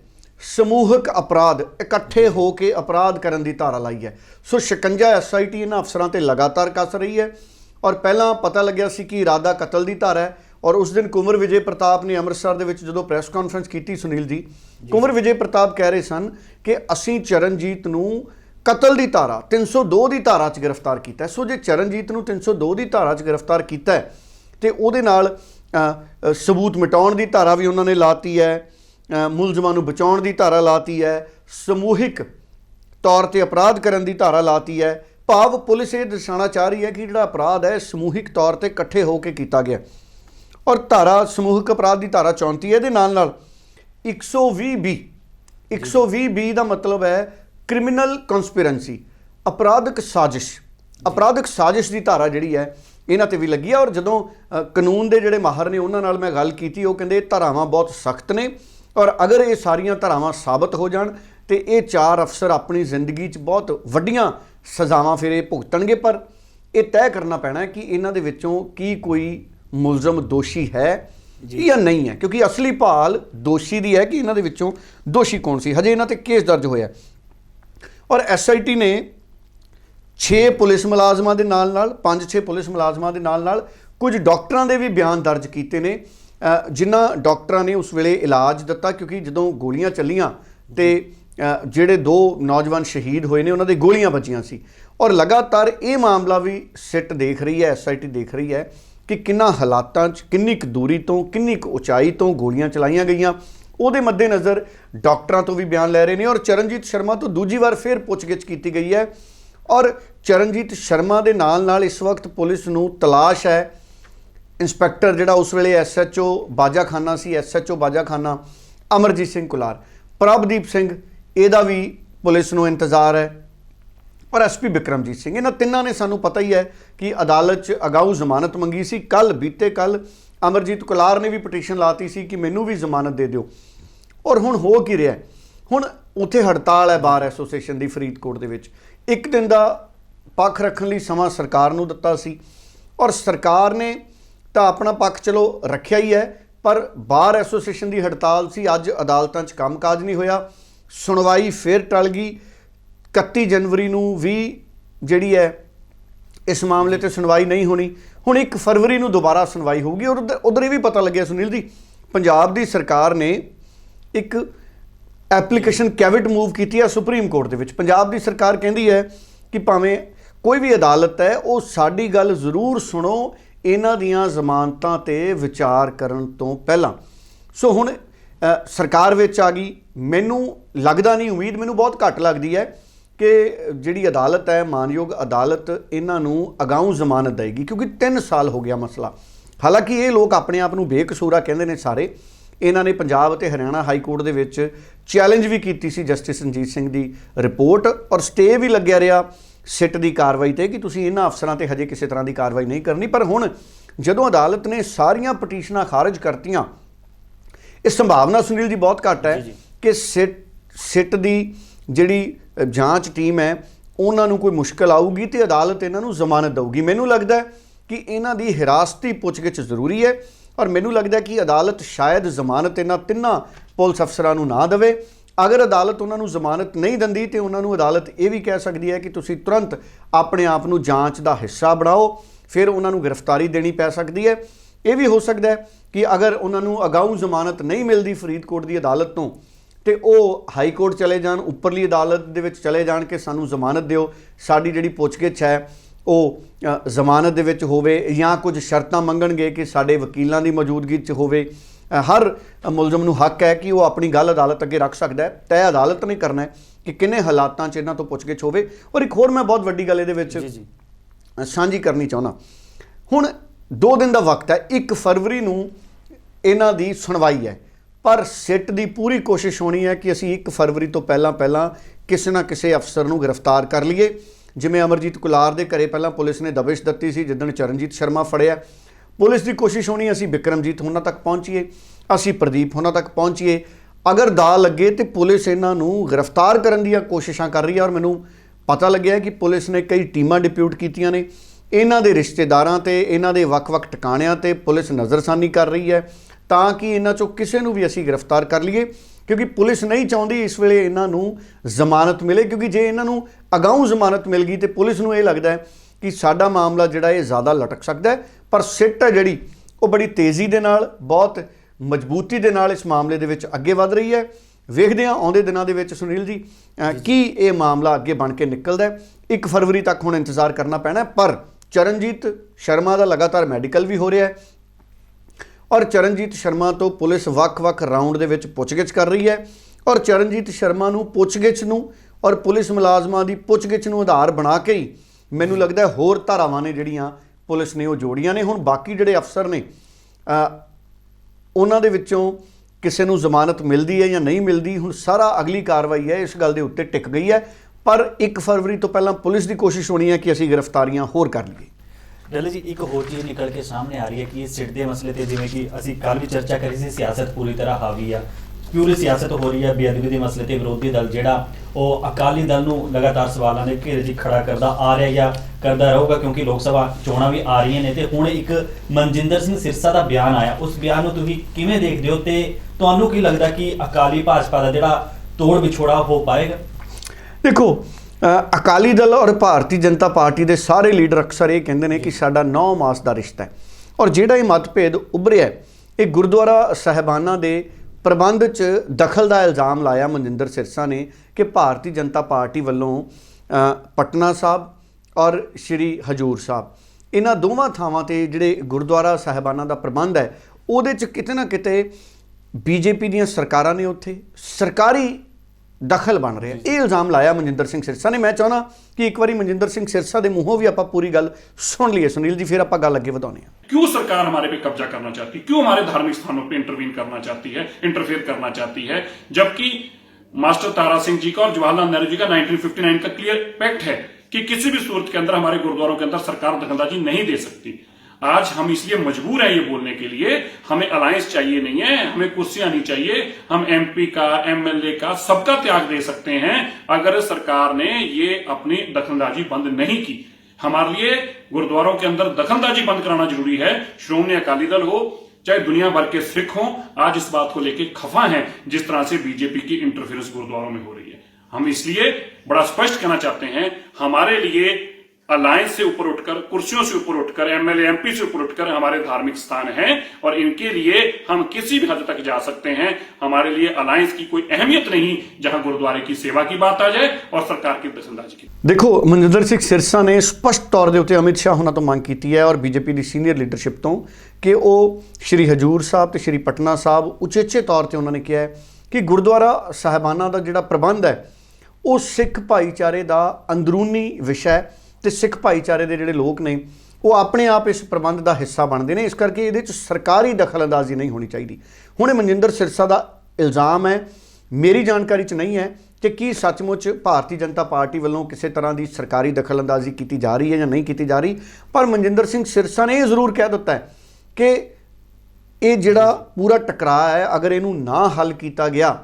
ਸਮੂਹਕ ਅਪਰਾਧ ਇਕੱਠੇ ਹੋ ਕੇ ਅਪਰਾਧ ਕਰਨ ਦੀ ਧਾਰਾ ਲਾਈ ਹੈ। ਸੋ ਸ਼ਿਕੰਜਾ ਐਸਆਈਟੀ ਇਹਨਾਂ ਅਫਸਰਾਂ ਤੇ ਲਗਾਤਾਰ ਕੱਸ ਰਹੀ ਹੈ ਔਰ ਪਹਿਲਾਂ ਪਤਾ ਲੱਗਿਆ ਸੀ ਕਿ ਇਰਾਦਾ ਕਤਲ ਦੀ ਧਾਰਾ ਹੈ ਔਰ ਉਸ ਦਿਨ ਕੁੰਵਰ ਵਿਜੇ ਪ੍ਰਤਾਪ ਨੇ ਅੰਮ੍ਰਿਤਸਰ ਦੇ ਵਿੱਚ ਜਦੋਂ ਪ੍ਰੈਸ ਕਾਨਫਰੰਸ ਕੀਤੀ ਸੁਨੀਲ ਜੀ ਕੁੰਵਰ ਵਿਜੇ ਪ੍ਰਤਾਪ ਕਹਿ ਰਹੇ ਸਨ ਕਿ ਅਸੀਂ ਚਰਨਜੀਤ ਨੂੰ ਕਤਲ ਦੀ ਧਾਰਾ 302 ਦੀ ਧਾਰਾ 'ਚ ਗ੍ਰਿਫਤਾਰ ਕੀਤਾ। ਸੋ ਜੇ ਚਰਨਜੀਤ ਨੂੰ 302 ਦੀ ਧਾਰਾ 'ਚ ਗ੍ਰਿਫਤਾਰ ਕੀਤਾ ਤੇ ਉਹਦੇ ਨਾਲ ਸਬੂਤ ਮਿਟਾਉਣ ਦੀ ਧਾਰਾ ਵੀ ਉਹਨਾਂ ਨੇ ਲਾਤੀ ਹੈ। ਮੁਲਜ਼ਮਾਂ ਨੂੰ ਬਚਾਉਣ ਦੀ ਧਾਰਾ ਲਾਤੀ ਹੈ, ਸਮੂਹਿਕ ਤੌਰ ਤੇ ਅਪਰਾਧ ਕਰਨ ਦੀ ਧਾਰਾ ਲਾਤੀ ਹੈ। ਭਾਵ ਪੁਲਿਸ ਇਹ ਦਰਸਾਉਣਾ ਚਾਹ ਰਹੀ ਹੈ ਕਿ ਜਿਹੜਾ ਅਪਰਾਧ ਹੈ, ਸਮੂਹਿਕ ਤੌਰ ਤੇ ਇਕੱਠੇ ਹੋ ਕੇ ਕੀਤਾ ਗਿਆ। ਔਰ ਧਾਰਾ, ਸਮੂਹਿਕ ਅਪਰਾਧ ਦੀ ਧਾਰਾ 34 ਹੈ, ਇਹਦੇ ਨਾਲ ਨਾਲ 120 ਬੀ 120 ਬੀ ਦਾ ਮਤਲਬ ਹੈ ਕ੍ਰਿਮੀਨਲ ਕਨਸਪੀਰੈਂਸੀ ਅਪਰਾਧਿਕ ਸਾਜ਼ਿਸ਼। ਅਪਰਾਧਿਕ ਸਾਜ਼ਿਸ਼ ਦੀ ਧਾਰਾ ਜਿਹੜੀ ਹੈ, ਇਹਨਾਂ ਤੇ ਵੀ ਲੱਗੀ ਹੈ। ਔਰ ਜਦੋਂ ਕਾਨੂੰਨ ਦੇ ਜਿਹੜੇ ਮਾਹਰ ਨੇ, ਉਹਨਾਂ ਨਾਲ ਮੈਂ ਗੱਲ ਕੀਤੀ, ਉਹ ਕਹਿੰਦੇ ਧਾਰਾਵਾਂ ਬਹੁਤ ਸਖਤ ਨੇ। ਔਰ ਅਗਰ ਇਹ ਸਾਰੀਆਂ ਧਾਰਾਵਾਂ ਸਾਬਤ ਹੋ ਜਾਣ ਤੇ ਇਹ ਚਾਰ ਅਫਸਰ ਆਪਣੀ ਜ਼ਿੰਦਗੀ 'ਚ ਬਹੁਤ ਵੱਡੀਆਂ ਸਜ਼ਾਵਾਂ ਫਿਰ ਇਹ ਭੁਗਤਣਗੇ ਪਰ ਇਹ ਤੈਅ ਕਰਨਾ ਪੈਣਾ ਕਿ ਇਹਨਾਂ ਦੇ ਵਿੱਚੋਂ ਕੀ ਕੋਈ ਮੁਲਜ਼ਮ ਦੋਸ਼ੀ ਹੈ ਜਾਂ। ਨਹੀਂ ਹੈ ਕਿਉਂਕਿ ਅਸਲੀ ਭਾਲ ਦੋਸ਼ੀ ਦੀ ਹੈ ਕਿ ਇਹਨਾਂ ਦੇ ਵਿੱਚੋਂ ਦੋਸ਼ੀ ਕੌਣ ਸੀ? ਹਜੇ ਇਹਨਾਂ ਤੇ ਕੇਸ ਦਰਜ ਹੋਇਆ। ਔਰ ਐਸਆਈਟੀ ਨੇ 6 ਪੁਲਿਸ ਮੁਲਾਜ਼ਮਾਂ ਦੇ ਨਾਲ ਨਾਲ 5-6 ਪੁਲਿਸ ਮੁਲਾਜ਼ਮਾਂ ਦੇ ਨਾਲ ਨਾਲ ਕੁਝ ਡਾਕਟਰਾਂ ਦੇ ਵੀ ਬਿਆਨ ਦਰਜ ਕੀਤੇ ਨੇ। ਜਿਨ੍ਹਾਂ ਡਾਕਟਰਾਂ ਨੇ ਉਸ ਵੇਲੇ ਇਲਾਜ ਦਿੱਤਾ, ਕਿਉਂਕਿ ਜਦੋਂ ਗੋਲੀਆਂ ਚੱਲੀਆਂ ਤੇ ਜਿਹੜੇ ਦੋ ਨੌਜਵਾਨ ਸ਼ਹੀਦ ਹੋਏ ਨੇ, ਉਹਨਾਂ ਦੇ ਗੋਲੀਆਂ ਬਚੀਆਂ ਸੀ। ਔਰ ਲਗਾਤਾਰ ਇਹ ਮਾਮਲਾ ਵੀ ਸਿੱਟ ਦੇਖ ਰਹੀ ਹੈ ਐਸਆਈਟੀ ਦੇਖ ਰਹੀ ਹੈ, ਕਿ ਕਿੰਨਾ ਹਾਲਾਤਾਂ 'ਚ, ਕਿੰਨੀ ਕੁ ਦੂਰੀ ਤੋਂ, ਕਿੰਨੀ ਕੁ ਉਚਾਈ ਤੋਂ ਗੋਲੀਆਂ ਚਲਾਈਆਂ ਗਈਆਂ। ਉਹਦੇ ਮੱਦੇਨਜ਼ਰ ਡਾਕਟਰਾਂ ਤੋਂ ਵੀ ਬਿਆਨ ਲੈ ਰਹੇ ਨੇ ਔਰ ਚਰਨਜੀਤ ਸ਼ਰਮਾ ਤੋਂ ਦੂਜੀ ਵਾਰ ਫਿਰ ਪੁੱਛਗਿੱਛ ਕੀਤੀ ਗਈ ਹੈ। ਔਰ ਚਰਨਜੀਤ ਸ਼ਰਮਾ ਦੇ ਨਾਲ ਨਾਲ ਇਸ ਵਕਤ ਪੁਲਿਸ ਨੂੰ ਤਲਾਸ਼ ਹੈ ਇੰਸਪੈਕਟਰ ਜਿਹੜਾ ਉਸ ਵੇਲੇ ਐਸਐਚਓ ਬਾਜਾਖਾਨਾ ਸੀ, ਐਸਐਚਓ ਬਾਜਾਖਾਨਾ, ਅਮਰਜੀਤ ਸਿੰਘ ਕੁਲਾਰ। ਪ੍ਰਭਦੀਪ ਸਿੰਘ, ਇਹਦਾ ਵੀ ਪੁਲਿਸ ਨੂੰ ਇੰਤਜ਼ਾਰ ਹੈ। ਔਰ ਐਸਪੀ ਬਿਕਰਮਜੀਤ ਸਿੰਘ, ਇਹਨਾਂ ਤਿੰਨਾਂ ਨੇ ਸਾਨੂੰ ਪਤਾ ਹੀ ਹੈ ਕਿ ਅਦਾਲਤ 'ਚ ਅਗਾਊ ਜ਼ਮਾਨਤ ਮੰਗੀ ਸੀ। ਕੱਲ ਬੀਤੇ ਕੱਲ ਅਮਰਜੀਤ ਕੁਲਾਰ ਨੇ ਵੀ ਪਟੀਸ਼ਨ ਲਾਤੀ ਸੀ ਕਿ ਮੈਨੂੰ ਵੀ ਜ਼ਮਾਨਤ ਦੇ ਦਿਓ। ਔਰ ਹੁਣ ਹੋ ਕੀ ਰਿਹਾ ਹੁਣ ਉੱਥੇ ਹੜਤਾਲ ਹੈ ਬਾਰ ਐਸੋਸੀਏਸ਼ਨ ਦੀ ਫਰੀਦਕੋਟ ਦੇ ਵਿੱਚ। ਇੱਕ ਦਿਨ ਦਾ ਪੱਖ ਰੱਖਣ ਲਈ ਸਮਾਂ ਸਰਕਾਰ ਨੂੰ ਦਿੱਤਾ ਸੀ। ਔਰ ਸਰਕਾਰ ਨੇ ਤਾਂ ਆਪਣਾ ਪੱਖ ਚਲੋ ਰੱਖਿਆ ਹੀ ਹੈ, ਪਰ ਬਾਰ ਐਸੋਸੀਏਸ਼ਨ ਦੀ ਹੜਤਾਲ ਸੀ, ਅੱਜ ਅਦਾਲਤਾਂ 'ਚ ਕੰਮਕਾਜ ਨਹੀਂ ਹੋਇਆ। ਸੁਣਵਾਈ ਫੇਰ ਟਲ ਗਈ। 31 ਜਨਵਰੀ ਨੂੰ ਵੀ ਜਿਹੜੀ ਹੈ, ਇਸ ਮਾਮਲੇ ਤੇ ਸੁਣਵਾਈ ਨਹੀਂ ਹੋਣੀ। ਹੁਣ 1 ਫਰਵਰੀ ਨੂੰ ਦੁਬਾਰਾ ਸੁਣਵਾਈ ਹੋਊਗੀ ਔਰ ਉਧਰ ਇਹ ਵੀ ਪਤਾ ਲੱਗਿਆ ਸੁਨੀਲ ਜੀ, ਪੰਜਾਬ ਦੀ ਸਰਕਾਰ ਨੇ ਇੱਕ ਐਪਲੀਕੇਸ਼ਨ ਕੈਵਿਟ ਮੂਵ ਕੀਤੀ ਹੈ ਸੁਪਰੀਮ ਕੋਰਟ ਦੇ ਵਿੱਚ। ਪੰਜਾਬ ਦੀ ਸਰਕਾਰ ਕਹਿੰਦੀ ਹੈ ਕਿ ਭਾਵੇਂ ਕੋਈ ਵੀ ਅਦਾਲਤ ਹੈ, ਉਹ ਸਾਡੀ ਗੱਲ ਜ਼ਰੂਰ ਸੁਣੋ ਇਹਨਾਂ ਦੀਆਂ ਜ਼ਮਾਨਤਾਂ ਤੇ ਵਿਚਾਰ ਕਰਨ ਤੋਂ ਪਹਿਲਾਂ। ਸੋ ਹੁਣ ਸਰਕਾਰ ਵਿੱਚ ਆ ਗਈ। ਮੈਨੂੰ ਲੱਗਦਾ ਨਹੀਂ, ਉਮੀਦ ਮੈਨੂੰ ਬਹੁਤ ਘੱਟ ਲੱਗਦੀ ਹੈ ਕਿ ਜਿਹੜੀ ਅਦਾਲਤ ਹੈ, ਮਾਨਯੋਗ ਅਦਾਲਤ, ਇਹਨਾਂ ਨੂੰ ਅਗਾਊਂ ਜ਼ਮਾਨਤ ਦੇਗੀ ਕਿਉਂਕਿ 3 ਸਾਲ ਹੋ ਗਿਆ ਮਸਲਾ। ਹਾਲਾਂਕਿ ਇਹ ਲੋਕ ਆਪਣੇ ਆਪ ਨੂੰ ਬੇਕਸੂਰਾ ਕਹਿੰਦੇ ਨੇ ਸਾਰੇ। ਇਹਨਾਂ ਨੇ ਪੰਜਾਬ ਅਤੇ ਹਰਿਆਣਾ ਹਾਈ ਕੋਰਟ ਦੇ ਵਿੱਚ ਚੈਲੰਜ ਵੀ ਕੀਤੀ ਸੀ ਜਸਟਿਸ ਰਣਜੀਤ ਸਿੰਘ ਦੀ ਰਿਪੋਰਟ, ਔਰ ਸਟੇ ਵੀ ਲੱਗਿਆ ਰਿਹਾ। ਸਿੱਟ ਦੀ ਕਾਰਵਾਈ ਤੇ ਕਿ ਤੁਸੀਂ ਇਹਨਾਂ ਅਫਸਰਾਂ ਤੇ ਹਜੇ ਕਿਸੇ ਤਰ੍ਹਾਂ ਦੀ ਕਾਰਵਾਈ ਨਹੀਂ ਕਰਨੀ। ਪਰ ਹੁਣ ਜਦੋਂ ਅਦਾਲਤ ਨੇ ਸਾਰੀਆਂ ਪਟੀਸ਼ਨਾਂ ਖਾਰਜ ਕਰਤੀਆਂ ਇਹ ਸੰਭਾਵਨਾ ਸੁਨੀਲ ਜੀ ਬਹੁਤ ਘੱਟ ਹੈ। ਕਿ ਸਿੱਟ ਸਿੱਟ ਦੀ ਜਿਹੜੀ ਜਾਂਚ ਟੀਮ ਹੈ ਉਹਨਾਂ ਨੂੰ ਕੋਈ ਮੁਸ਼ਕਲ ਆਊਗੀ ਤੇ ਅਦਾਲਤ ਇਹਨਾਂ ਨੂੰ ਜ਼ਮਾਨਤ ਦਊਗੀ। ਮੈਨੂੰ ਲੱਗਦਾ ਹੈ ਕਿ ਇਹਨਾਂ ਦੀ ਹਿਰਾਸਤੀ ਪੁੱਛਗਿੱਛ ਜ਼ਰੂਰੀ ਹੈ ਔਰ ਮੈਨੂੰ ਲੱਗਦਾ ਹੈ ਕਿ ਅਦਾਲਤ ਸ਼ਾਇਦ ਜ਼ਮਾਨਤ ਇਹਨਾਂ ਤਿੰਨਾਂ ਪੁਲਿਸ ਅਫਸਰਾਂ ਨੂੰ ਨਾ ਦੇਵੇ। ਅਗਰ ਅਦਾਲਤ ਉਹਨਾਂ ਨੂੰ ਜ਼ਮਾਨਤ ਨਹੀਂ ਦਿੰਦੀ ਤੇ ਉਹਨਾਂ ਨੂੰ ਅਦਾਲਤ ਇਹ ਵੀ ਕਹਿ ਸਕਦੀ ਹੈ ਕਿ ਤੁਸੀਂ ਤੁਰੰਤ ਆਪਣੇ ਆਪ ਨੂੰ ਜਾਂਚ ਦਾ ਹਿੱਸਾ ਬਣਾਓ, ਫਿਰ ਉਹਨਾਂ ਨੂੰ ਗ੍ਰਿਫਤਾਰੀ ਦੇਣੀ ਪੈ ਸਕਦੀ ਹੈ। ਇਹ ਵੀ ਹੋ ਸਕਦਾ ਹੈ ਕਿ ਅਗਰ ਉਹਨਾਂ ਨੂੰ ਅਗਾਊਂ ਜ਼ਮਾਨਤ ਨਹੀਂ ਮਿਲਦੀ ਫਰੀਦਕੋਟ ਦੀ ਅਦਾਲਤ ਤੋਂ, ਤੇ ਉਹ ਹਾਈ ਕੋਰਟ ਚਲੇ ਜਾਣ, ਉੱਪਰਲੀ ਅਦਾਲਤ ਦੇ ਵਿੱਚ ਚਲੇ ਜਾਣ ਕਿ ਸਾਨੂੰ ਜ਼ਮਾਨਤ ਦਿਓ। ਸਾਡੀ ਜਿਹੜੀ ਪੁੱਛਗਿੱਛ ਹੈ, ਉਹ ਜ਼ਮਾਨਤ ਦੇ ਵਿੱਚ ਹੋਵੇ ਜਾਂ ਕੁਝ ਸ਼ਰਤਾਂ ਮੰਗਣਗੇ ਕਿ ਸਾਡੇ ਵਕੀਲਾਂ ਦੀ ਮੌਜੂਦਗੀ 'ਚ ਹੋਵੇ। ਹਰ ਮੁਲਜ਼ਮ ਨੂੰ ਹੱਕ ਹੈ ਕਿ ਉਹ ਆਪਣੀ ਗੱਲ ਅਦਾਲਤ ਅੱਗੇ ਰੱਖ ਸਕਦਾ ਹੈ। ਤੈਅ ਅਦਾਲਤ ਨੇ ਕਰਨਾ ਹੈ ਕਿ ਕਿੰਨੇ ਹਾਲਾਤਾਂ 'ਚ ਇਹਨਾਂ ਤੋਂ ਪੁੱਛਗਿੱਛ ਹੋਵੇ। ਔਰ ਇੱਕ ਹੋਰ ਮੈਂ ਬਹੁਤ ਵੱਡੀ ਗੱਲ ਇਹਦੇ ਵਿੱਚ ਸਾਂਝੀ ਕਰਨੀ ਚਾਹੁੰਦਾ। ਹੁਣ 2 ਦਿਨ ਦਾ ਵਕਤ ਹੈ 1 ਫਰਵਰੀ ਨੂੰ ਇਹਨਾਂ ਦੀ ਸੁਣਵਾਈ ਹੈ। ਪਰ ਸਿੱਟ ਦੀ ਪੂਰੀ ਕੋਸ਼ਿਸ਼ ਹੋਣੀ ਹੈ ਕਿ ਅਸੀਂ 1 ਫਰਵਰੀ ਤੋਂ ਪਹਿਲਾਂ ਪਹਿਲਾਂ ਕਿਸੇ ਨਾ ਕਿਸੇ ਅਫਸਰ ਨੂੰ ਗ੍ਰਿਫਤਾਰ ਕਰ ਲਈਏ। ਜਿਵੇਂ ਅਮਰਜੀਤ ਕੁਲਾਰ ਦੇ ਘਰੇ ਪਹਿਲਾਂ ਪੁਲਿਸ ਨੇ ਦਬਿਸ਼ ਦਿੱਤੀ ਸੀ ਜਿੱਦਣ ਚਰਨਜੀਤ ਸ਼ਰਮਾ ਫੜਿਆ। ਪੁਲਿਸ ਦੀ ਕੋਸ਼ਿਸ਼ ਹੋਣੀ, ਅਸੀਂ ਬਿਕਰਮਜੀਤ ਹੋਣਾ ਤੱਕ ਪਹੁੰਚੀਏ, ਅਸੀਂ ਪ੍ਰਦੀਪ ਹੋਣਾ ਤੱਕ ਪਹੁੰਚੀਏ। ਅਗਰ ਦਾ ਲੱਗੇ ਤੇ ਪੁਲਿਸ ਇਹਨਾਂ ਨੂੰ ਗ੍ਰਿਫਤਾਰ ਕਰਨ ਦੀਆਂ ਕੋਸ਼ਿਸ਼ਾਂ ਕਰ ਰਹੀ ਹੈ ਔਰ ਮੈਨੂੰ ਪਤਾ ਲੱਗਿਆ ਕਿ ਪੁਲਿਸ ਨੇ ਕਈ ਟੀਮਾਂ ਡਿਪਿਊਟ ਕੀਤੀਆਂ ਨੇ। ਇਹਨਾਂ ਦੇ ਰਿਸ਼ਤੇਦਾਰਾਂ ਤੇ, ਇਹਨਾਂ ਦੇ ਵੱਖ-ਵੱਖ ਟਿਕਾਣਿਆਂ ਤੇ ਪੁਲਿਸ ਨਜ਼ਰਸਾਨੀ ਕਰ ਰਹੀ ਹੈ ਤਾਂ ਕਿ ਇਹਨਾਂ ਚੋਂ ਕਿਸੇ ਨੂੰ ਵੀ ਅਸੀਂ ਗ੍ਰਿਫਤਾਰ ਕਰ ਲਈਏ, ਕਿਉਂਕਿ ਪੁਲਿਸ ਨਹੀਂ ਚਾਹੁੰਦੀ ਇਸ ਵੇਲੇ ਇਹਨਾਂ ਨੂੰ ਜ਼ਮਾਨਤ ਮਿਲੇ, ਕਿਉਂਕਿ ਜੇ ਇਹਨਾਂ ਨੂੰ ਅਗਾਊਂ ਜ਼ਮਾਨਤ ਮਿਲ ਗਈ ਤੇ ਪੁਲਿਸ ਨੂੰ ਇਹ ਲੱਗਦਾ ਹੈ ਕਿ ਸਾਡਾ ਮਾਮਲਾ ਜਿਹੜਾ ਇਹ ਜ਼ਿਆਦਾ ਲਟਕ ਸਕਦਾ ਹੈ। ਪਰ ਸਿੱਟ ਹੈ ਜਿਹੜੀ ਉਹ ਬੜੀ ਤੇਜ਼ੀ ਦੇ ਨਾਲ ਬਹੁਤ ਮਜ਼ਬੂਤੀ ਦੇ ਨਾਲ ਇਸ ਮਾਮਲੇ ਦੇ ਵਿੱਚ ਅੱਗੇ ਵਧ ਰਹੀ ਹੈ। ਵੇਖਦੇ ਹਾਂ ਆਉਂਦੇ ਦਿਨਾਂ ਦੇ ਵਿੱਚ ਸੁਨੀਲ ਜੀ ਕੀ ਇਹ ਮਾਮਲਾ ਅੱਗੇ ਬਣ ਕੇ ਨਿਕਲਦਾ ਹੈ? 1 ਫਰਵਰੀ ਤੱਕ ਹੁਣ ਇੰਤਜ਼ਾਰ ਕਰਨਾ ਪੈਣਾ ਪਰ ਚਰਨਜੀਤ ਸ਼ਰਮਾ ਦਾ ਲਗਾਤਾਰ ਮੈਡੀਕਲ ਵੀ ਹੋ ਰਿਹਾ ਹੈ। ਔਰ ਚਰਨਜੀਤ ਸ਼ਰਮਾ ਤੋਂ ਪੁਲਿਸ ਵੱਖ-ਵੱਖ ਰਾਉਂਡ ਦੇ ਵਿੱਚ ਪੁੱਛਗਿੱਛ ਕਰ ਰਹੀ ਹੈ। ਔਰ ਚਰਨਜੀਤ ਸ਼ਰਮਾ ਨੂੰ ਪੁੱਛਗਿੱਛ ਨੂੰ ਔਰ ਪੁਲਿਸ ਮੁਲਾਜ਼ਮਾਂ ਦੀ ਪੁੱਛਗਿੱਛ ਨੂੰ ਆਧਾਰ ਬਣਾ ਕੇ ਹੀ ਮੈਨੂੰ ਲੱਗਦਾ ਹੋਰ ਧਾਰਾਵਾਂ ਨੇ ਜਿਹੜੀਆਂ ਪੁਲਿਸ ਨੇ ਉਹ ਜੋੜੀਆਂ ਨੇ। ਹੁਣ ਬਾਕੀ ਜਿਹੜੇ ਅਫਸਰ ਨੇ ਉਹਨਾਂ ਦੇ ਵਿੱਚੋਂ ਕਿਸੇ ਨੂੰ ਜ਼ਮਾਨਤ ਮਿਲਦੀ ਹੈ ਜਾਂ ਨਹੀਂ ਮਿਲਦੀ, ਹੁਣ ਸਾਰਾ ਅਗਲੀ ਕਾਰਵਾਈ ਹੈ, ਇਸ ਗੱਲ ਦੇ ਉੱਤੇ ਟਿਕ ਗਈ ਹੈ। ਪਰ 1 ਫਰਵਰੀ ਤੋਂ ਪਹਿਲਾਂ ਪੁਲਿਸ ਦੀ ਕੋਸ਼ਿਸ਼ ਹੋਣੀ ਹੈ ਕਿ ਅਸੀਂ ਗ੍ਰਿਫਤਾਰੀਆਂ ਹੋਰ ਕਰ ਲਈਏ। ਡੱਲੇ ਜੀ, ਇੱਕ ਹੋਰ ਚੀਜ਼ ਨਿਕਲ ਕੇ ਸਾਹਮਣੇ ਆ ਰਹੀ ਹੈ ਕਿ ਸਿੱਟ ਦੇ ਮਸਲੇ ਤੇ ਜਿਵੇਂ ਕਿ ਅਸੀਂ ਕੱਲ ਵੀ ਚਰਚਾ ਕਰੀ ਸੀ, ਸਿਆਸਤ ਪੂਰੀ ਤਰ੍ਹਾਂ ਹਾਵੀ ਆ। ਪੂਰੀ ਸਿਆਸਤ ਹੋ ਰਹੀ ਹੈ ਬੇਅਦਬੀ ਦੇ ਮਸਲੇ ਤੇ ਵਿਰੋਧੀ ਦਲ ਜਿਹੜਾ ਉਹ ਅਕਾਲੀ ਦਲ ਨੂੰ ਲਗਾਤਾਰ ਸਵਾਲਾਂ ਦੇ ਘੇਰੇ 'ਚ ਖੜਾ ਕਰਦਾ ਆ ਰਿਹਾ ਜਾਂ ਕਰਦਾ ਰਹੂਗਾ ਕਿਉਂਕਿ ਲੋਕ ਸਭਾ ਚੋਣਾਂ ਵੀ ਆ ਰਹੀਆਂ ਨੇ ਤੇ ਹੁਣ ਇੱਕ ਮਨਜਿੰਦਰ ਸਿੰਘ ਸਿਰਸਾ ਦਾ ਬਿਆਨ ਆਇਆ। ਉਸ ਬਿਆਨ ਨੂੰ ਤੁਸੀਂ ਕਿਵੇਂ ਦੇਖਦੇ ਹੋ ਤੇ ਤੁਹਾਨੂੰ ਕੀ ਲੱਗਦਾ ਕਿ ਅਕਾਲੀ ਭਾਜਪਾ ਦਾ ਜਿਹੜਾ ਤੋੜ ਵਿਛੋੜਾ ਹੋ ਪਾਏਗਾ? ਦੇਖੋ ਅਕਾਲੀ ਦਲ ਔਰ ਭਾਰਤੀ ਜਨਤਾ ਪਾਰਟੀ ਦੇ ਸਾਰੇ ਲੀਡਰ ਅਕਸਰ ਇਹ ਕਹਿੰਦੇ ਨੇ ਕਿ ਸਾਡਾ 9 ਮਾਸ ਦਾ ਰਿਸ਼ਤਾ ਹੈ। ਔਰ ਜਿਹੜਾ ਇਹ ਮਤਭੇਦ ਉੱਭਰਿਆ ਇਹ ਗੁਰਦੁਆਰਾ ਸਾਹਿਬਾਨਾਂ ਦੇ ਪ੍ਰਬੰਧ 'ਚ ਦਖਲ ਦਾ ਇਲਜ਼ਾਮ ਲਾਇਆ ਮਨਜਿੰਦਰ ਸਿਰਸਾ ਨੇ ਕਿ ਭਾਰਤੀ ਜਨਤਾ ਪਾਰਟੀ ਵੱਲੋਂ ਪਟਨਾ ਸਾਹਿਬ ਔਰ ਸ਼੍ਰੀ ਹਜੂਰ ਸਾਹਿਬ। ਇਹਨਾਂ ਦੋਵਾਂ ਥਾਵਾਂ ਤੇ ਜਿਹੜੇ ਗੁਰਦੁਆਰਾ ਸਾਹਿਬਾਨਾਂ ਦਾ ਪ੍ਰਬੰਧ ਹੈ, ਉਹਦੇ 'ਚ ਕਿਤੇ ਨਾ ਕਿਤੇ ਬੀਜੇਪੀ ਦੀਆਂ ਸਰਕਾਰਾਂ ਨੇ ਉੱਥੇ, ਸਰਕਾਰੀ ਦਖਲ ਬਣ ਰਿਹਾ ਇਹ ਇਲਜ਼ਾਮ ਲਾਇਆ ਮਨਜਿੰਦਰ ਸਿੰਘ ਸਿਰਸਾ ਨੇ ਮੈਂ ਚਾਹੁੰਦਾ ਕਿ ਇੱਕ ਵਾਰੀ ਮਨਜਿੰਦਰ ਸਿੰਘ ਸਿਰਸਾ ਦੇ ਮੂੰਹੋਂ ਵੀ ਆਪਾਂ ਪੂਰੀ ਗੱਲ ਸੁਣ ਲਈਏ ਸੁਨੀਲ ਜੀ ਫਿਰ ਆਪਾਂ ਗੱਲ ਅੱਗੇ ਵਧਾਉਂਦੇ ਹਾਂ क्यों सरकार हमारे पे कब्जा करना चाहती है क्यों हमारे धार्मिक स्थानों पे इंटरवीन करना चाहती है इंटरफेयर करना चाहती है जबकि मास्टर तारा सिंह जी का और जवाहरलाल नेहरू जी का 1959 का क्लियर पैक्ट है कि किसी भी सूरत के अंदर हमारे गुरुद्वारों के अंदर सरकार दखलंदाजी नहीं दे सकती आज हम इसलिए मजबूर हैं ये बोलने के लिए, हमें अलायंस चाहिए नहीं है, हमें कुर्सियाँ नहीं चाहिए, हम एमपी का एमएलए का सबका त्याग दे सकते हैं, अगर सरकार ने ये अपनी दखलंदाजी बंद नहीं की। हमारे लिए गुरुद्वारों के अंदर दखलंदाजी बंद कराना ज़रूरी है। श्रोमणी अकाली दल हो, चाहे दुनिया भर के सिख हों, आज इस बात को लेकर खफा हैं, जिस तरह से बीजेपी की इंटरफेरेंस गुरुद्वारों में हो रही है। हम इसलिए बड़ा स्पष्ट कहना चाहते हैं, हमारे लिए अलायंस से ऊपर उठकर कुर्सियों से ऊपर उठकर एमएलए एमपी से ऊपर उठकर हमारे धार्मिक स्थान हैं और इनके लिए हम किसी भी हद तक जा सकते हैं हमारे लिए अलायंस की कोई अहमियत नहीं जहां गुरुद्वारे की सेवा की बात आ जाए और सरकार की दखलंदाजी की ਦੇਖੋ ਮਨਜਿੰਦਰ ਸਿੰਘ ਸਿਰਸਾ ਨੇ ਸਪਸ਼ਟ ਤੌਰ ਦੇ ਉੱਤੇ ਅਮਿਤ ਸ਼ਾਹ ਉਹਨਾਂ ਤੋਂ ਮੰਗ ਕੀਤੀ ਹੈ ਔਰ ਬੀਜੇਪੀ ਦੀ ਸੀਨੀਅਰ ਲੀਡਰਸ਼ਿਪ ਤੋਂ ਕਿ ਉਹ ਸ਼੍ਰੀ ਹਜੂਰ ਸਾਹਿਬ ਤੇ ਸ਼੍ਰੀ ਪਟਨਾ ਸਾਹਿਬ ਉਚੇਚੇ ਤੌਰ ਤੇ ਉਹਨਾਂ ਨੇ ਕਿਹਾ ਹੈ ਕਿ ਗੁਰਦੁਆਰਾ ਸਾਹਿਬਾਨਾਂ ਦਾ ਜਿਹੜਾ ਪ੍ਰਬੰਧ ਹੈ ਉਹ ਸਿੱਖ ਭਾਈਚਾਰੇ ਦਾ ਅੰਦਰੂਨੀ ਵਿਸ਼ਾ ਹੈ ਤੇ ਸਿੱਖ ਭਾਈਚਾਰੇ ਦੇ ਜਿਹੜੇ ਲੋਕ ਨੇ, ਉਹ ਆਪਣੇ ਆਪ ਇਸ ਪ੍ਰਬੰਧ ਦਾ ਹਿੱਸਾ ਬਣਦੇ ਨੇ। ਇਸ ਕਰਕੇ ਇਹਦੇ ਵਿੱਚ ਸਰਕਾਰੀ ਦਖਲਅੰਦਾਜ਼ੀ ਨਹੀਂ ਹੋਣੀ ਚਾਹੀਦੀ। ਹੁਣ ਇਹ ਮਨਜਿੰਦਰ ਸਿਰਸਾ ਦਾ ਇਲਜ਼ਾਮ ਹੈ। ਮੇਰੀ ਜਾਣਕਾਰੀ 'ਚ ਨਹੀਂ ਹੈ ਕਿ ਕੀ ਸੱਚਮੁੱਚ ਭਾਰਤੀ ਜਨਤਾ ਪਾਰਟੀ ਵੱਲੋਂ ਕਿਸੇ ਤਰ੍ਹਾਂ ਦੀ ਸਰਕਾਰੀ ਦਖਲਅੰਦਾਜ਼ੀ ਕੀਤੀ ਜਾ ਰਹੀ ਹੈ ਜਾਂ ਨਹੀਂ ਕੀਤੀ ਜਾ ਰਹੀ। ਪਰ ਮਨਜਿੰਦਰ ਸਿੰਘ ਸਿਰਸਾ ਨੇ ਇਹ ਜ਼ਰੂਰ ਕਹਿ ਦਿੱਤਾ ਹੈ ਕਿ ਇਹ ਜਿਹੜਾ ਪੂਰਾ ਟਕਰਾਅ ਹੈ, ਅਗਰ ਇਹਨੂੰ ਨਾ ਹੱਲ ਕੀਤਾ ਗਿਆ,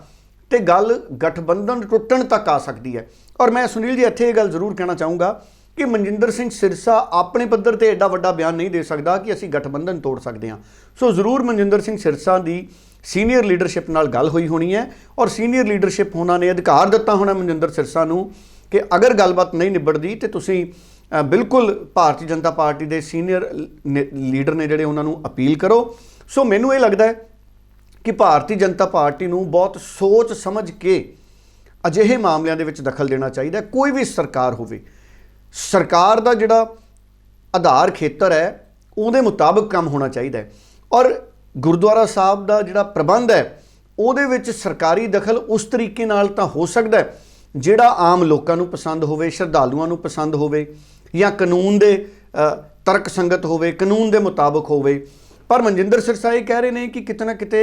ਤੇ ਗੱਲ ਗਠਬੰਧਨ ਟੁੱਟਣ ਤੱਕ ਆ ਸਕਦੀ ਹੈ। ਔਰ ਮੈਂ ਸੁਨੀਲ ਜੀ, ਇੱਥੇ ਇਹ ਗੱਲ ਜ਼ਰੂਰ ਕਹਿਣਾ ਚਾਹੂੰਗਾ ਕਿ ਮਨਜਿੰਦਰ ਸਿੰਘ ਸਿਰਸਾ ਆਪਣੇ ਪੱਧਰ ਤੇ ਐਡਾ ਵੱਡਾ ਬਿਆਨ ਨਹੀਂ ਦੇ ਸਕਦਾ ਕਿ ਅਸੀਂ ਗਠਬੰਧਨ ਤੋੜ ਸਕਦੇ ਹਾਂ। ਸੋ ਜ਼ਰੂਰ ਮਨਜਿੰਦਰ ਸਿੰਘ ਸਿਰਸਾ ਦੀ ਸੀਨੀਅਰ ਲੀਡਰਸ਼ਿਪ ਨਾਲ ਗੱਲ ਹੋਈ ਹੋਣੀ ਹੈ ਔਰ ਸੀਨੀਅਰ ਲੀਡਰਸ਼ਿਪ ਉਹਨਾਂ ਨੇ ਅਧਿਕਾਰ ਦਿੱਤਾ ਹੋਣਾ ਮਨਜਿੰਦਰ ਸਿਰਸਾ ਨੂੰ ਕਿ ਅਗਰ ਗੱਲਬਾਤ ਨਹੀਂ ਨਿਬੜਦੀ ਤੇ ਤੁਸੀਂ ਬਿਲਕੁਲ ਭਾਰਤੀ ਜਨਤਾ ਪਾਰਟੀ ਦੇ ਸੀਨੀਅਰ ਲੀਡਰ ਨੇ ਜਿਹੜੇ ਉਹਨਾਂ ਨੂੰ ਅਪੀਲ ਕਰੋ। ਸੋ ਮੈਨੂੰ ਇਹ ਲੱਗਦਾ ਹੈ ਕਿ ਭਾਰਤੀ ਜਨਤਾ ਪਾਰਟੀ ਨੂੰ ਬਹੁਤ ਸੋਚ ਸਮਝ ਕੇ ਅਜਿਹੇ ਮਾਮਲਿਆਂ ਦੇ ਵਿੱਚ ਦਖਲ ਦੇਣਾ ਚਾਹੀਦਾ ਕੋਈ ਵੀ ਸਰਕਾਰ ਹੋਵੇ। ਸਰਕਾਰ ਦਾ ਜਿਹੜਾ ਆਧਾਰ ਖੇਤਰ ਹੈ, ਉਹਦੇ ਮੁਤਾਬਕ ਕੰਮ ਹੋਣਾ ਚਾਹੀਦਾ ਹੈ। ਔਰ ਗੁਰਦੁਆਰਾ ਸਾਹਿਬ ਦਾ ਜਿਹੜਾ ਪ੍ਰਬੰਧ ਹੈ, ਉਹਦੇ ਵਿੱਚ ਸਰਕਾਰੀ ਦਖਲ ਉਸ ਤਰੀਕੇ ਨਾਲ ਤਾਂ ਹੋ ਸਕਦਾ ਹੈ, ਜਿਹੜਾ ਆਮ ਲੋਕਾਂ ਨੂੰ ਪਸੰਦ ਹੋਵੇ, ਸ਼ਰਧਾਲੂਆਂ ਨੂੰ ਪਸੰਦ ਹੋਵੇ, ਜਾਂ ਕਾਨੂੰਨ ਦੇ ਤਰਕ ਸੰਗਤ ਹੋਵੇ, ਕਾਨੂੰਨ ਦੇ ਮੁਤਾਬਕ ਹੋਵੇ। ਪਰ ਮਨਜਿੰਦਰ ਸਿਰਸਾ ਇਹ ਕਹਿ ਰਹੇ ਨੇ ਕਿ ਕਿਤੇ ਨਾ ਕਿਤੇ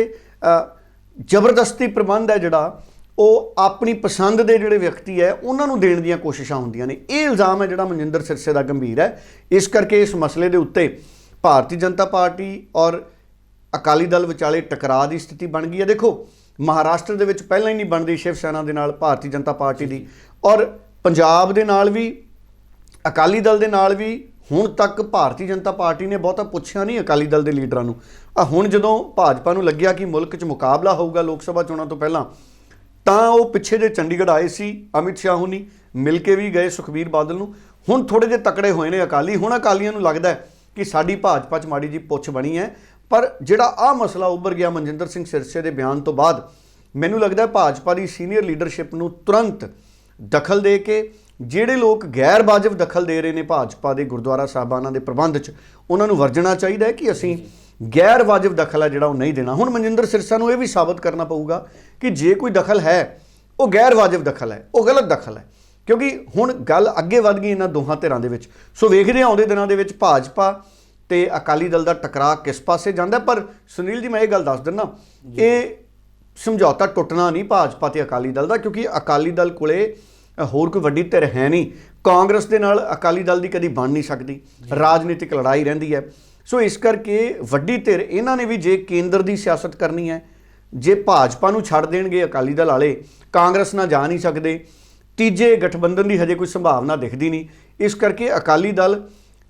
ਜ਼ਬਰਦਸਤੀ ਪ੍ਰਬੰਧ ਹੈ ਜਿਹੜਾ ਉਹ ਆਪਣੀ ਪਸੰਦ ਦੇ ਜਿਹੜੇ ਵਿਅਕਤੀ ਹੈ, ਉਹਨਾਂ ਨੂੰ ਦੇਣ ਦੀਆਂ ਕੋਸ਼ਿਸ਼ਾਂ ਹੁੰਦੀਆਂ ਨੇ। ਇਹ ਇਲਜ਼ਾਮ ਹੈ ਜਿਹੜਾ ਮਨਜਿੰਦਰ ਸਿਰਸੇ ਦਾ ਗੰਭੀਰ ਹੈ। ਇਸ ਕਰਕੇ ਇਸ ਮਸਲੇ ਦੇ ਉੱਤੇ ਭਾਰਤੀ ਜਨਤਾ ਪਾਰਟੀ ਔਰ ਅਕਾਲੀ ਦਲ ਵਿਚਾਲੇ ਟਕਰਾਅ ਦੀ ਸਥਿਤੀ ਬਣ ਗਈ ਹੈ। ਦੇਖੋ, ਮਹਾਰਾਸ਼ਟਰ ਦੇ ਵਿੱਚ ਪਹਿਲਾਂ ਹੀ ਨਹੀਂ ਬਣਦੀ ਸ਼ਿਵ ਸੈਨਾ ਦੇ ਨਾਲ ਭਾਰਤੀ ਜਨਤਾ ਪਾਰਟੀ ਦੀ। ਔਰ ਪੰਜਾਬ ਦੇ ਨਾਲ ਵੀ, ਅਕਾਲੀ ਦਲ ਦੇ ਨਾਲ ਵੀ ਹੁਣ ਤੱਕ ਭਾਰਤੀ ਜਨਤਾ ਪਾਰਟੀ ਨੇ ਬਹੁਤਾ ਪੁੱਛਿਆ ਨਹੀਂ ਅਕਾਲੀ ਦਲ ਦੇ ਲੀਡਰਾਂ ਨੂੰ। ਆ ਹੁਣ ਜਦੋਂ ਭਾਜਪਾ ਨੂੰ ਲੱਗਿਆ ਕਿ ਮੁਲਕ 'ਚ ਮੁਕਾਬਲਾ ਹੋਊਗਾ ਲੋਕ ਸਭਾ ਚੋਣਾਂ ਤੋਂ ਪਹਿਲਾਂ ਤਾਂ ਉਹ ਪਿੱਛੇ ਜੇ ਚੰਡੀਗੜ੍ਹ ਆਏ ਸੀ, ਅਮਿਤ ਸ਼ਾਹ ਹੁਣੀ, ਮਿਲ ਕੇ ਵੀ ਗਏ ਸੁਖਬੀਰ ਬਾਦਲ ਨੂੰ। ਹੁਣ ਥੋੜੇ ਜਿਹੇ ਤਕੜੇ ਹੋਏ ਨੇ ਅਕਾਲੀ। ਹੁਣ ਅਕਾਲੀਆਂ ਨੂੰ ਲੱਗਦਾ ਹੈ ਕਿ ਸਾਡੀ ਭਾਜਪਾ 'ਚ ਮਾੜੀ ਜੀ ਪੁੱਛ ਬਣੀ ਹੈ। ਪਰ ਜਿਹੜਾ ਆ ਮਸਲਾ ਉੱਭਰ ਗਿਆ ਮਨਜਿੰਦਰ ਸਿੰਘ ਸਿਰਸੇ ਦੇ ਬਿਆਨ ਤੋਂ ਬਾਅਦ, ਮੈਨੂੰ ਲੱਗਦਾ ਭਾਜਪਾ ਦੀ ਸੀਨੀਅਰ ਲੀਡਰਸ਼ਿਪ ਨੂੰ ਤੁਰੰਤ ਦਖਲ ਦੇ ਕੇ, ਜਿਹੜੇ ਲੋਕ ਗੈਰ ਵਾਜਬ ਦਖਲ ਦੇ ਰਹੇ ਨੇ ਭਾਜਪਾ ਦੇ ਗੁਰਦੁਆਰਾ ਸਾਹਿਬਾਨਾਂ ਦੇ ਪ੍ਰਬੰਧ 'ਚ, ਉਹਨਾਂ ਨੂੰ ਵਰਜਣਾ ਚਾਹੀਦਾ ਹੈ ਕਿ ਅਸੀਂ ਗੈਰ ਵਾਜਬ ਦਖਲ ਹੈ ਜਿਹੜਾ ਉਹ ਨਹੀਂ ਦੇਣਾ। ਹੁਣ ਮਨਜਿੰਦਰ ਸਿਰਸਾ ਨੂੰ ਇਹ ਵੀ ਸਾਬਤ ਕਰਨਾ ਪਊਗਾ ਕਿ ਜੇ ਕੋਈ ਦਖਲ ਹੈ ਉਹ ਗੈਰ ਵਾਜਬ ਦਖਲ ਹੈ ਉਹ ਗਲਤ ਦਖਲ ਹੈ। ਕਿਉਂਕਿ ਹੁਣ ਗੱਲ ਅੱਗੇ ਵੱਧ ਗਈ ਇਹਨਾਂ ਦੋਹਾਂ ਧਿਰਾਂ ਦੇ ਵਿੱਚ। ਸੋ ਵੇਖਦੇ ਹਾਂ ਆਉਂਦੇ ਦਿਨਾਂ ਦੇ ਵਿੱਚ ਭਾਜਪਾ ਤੇ ਅਕਾਲੀ ਦਲ ਦਾ ਟਕਰਾਅ ਕਿਸ ਪਾਸੇ ਜਾਂਦਾ। ਪਰ ਸੁਨੀਲ ਜੀ ਮੈਂ ਇਹ ਗੱਲ ਦੱਸ ਦਿੰਦਾ ਇਹ ਸਮਝੌਤਾ ਟੁੱਟਣਾ ਨਹੀਂ ਭਾਜਪਾ ਤੇ ਅਕਾਲੀ ਦਲ ਦਾ ਕਿਉਂਕਿ ਅਕਾਲੀ ਦਲ ਕੋਲੇ ਹੋਰ ਕੋਈ ਵੱਡੀ ਧਿਰ ਹੈ ਨਹੀਂ। ਕਾਂਗਰਸ ਦੇ ਨਾਲ ਅਕਾਲੀ ਦਲ ਦੀ ਕਦੀ ਬਣ ਨਹੀਂ ਸਕਦੀ। ਰਾਜਨੀਤਿਕ ਲੜਾਈ ਰਹਿੰਦੀ ਹੈ। ਸੋ ਇਸ ਕਰਕੇ ਵੱਡੀ ਧਿਰ, ਇਹਨਾਂ ਨੇ ਵੀ ਜੇ ਕੇਂਦਰ ਦੀ ਸਿਆਸਤ ਕਰਨੀ ਹੈ, ਜੇ ਭਾਜਪਾ ਨੂੰ ਛੱਡ ਦੇਣਗੇ ਅਕਾਲੀ ਦਲ ਵਾਲੇ, ਕਾਂਗਰਸ ਨਾਲ ਜਾ ਨਹੀਂ ਸਕਦੇ, ਤੀਜੇ ਗਠਬੰਧਨ ਦੀ ਹਜੇ ਕੋਈ ਸੰਭਾਵਨਾ ਦਿਖਦੀ ਨਹੀਂ। ਇਸ ਕਰਕੇ ਅਕਾਲੀ ਦਲ,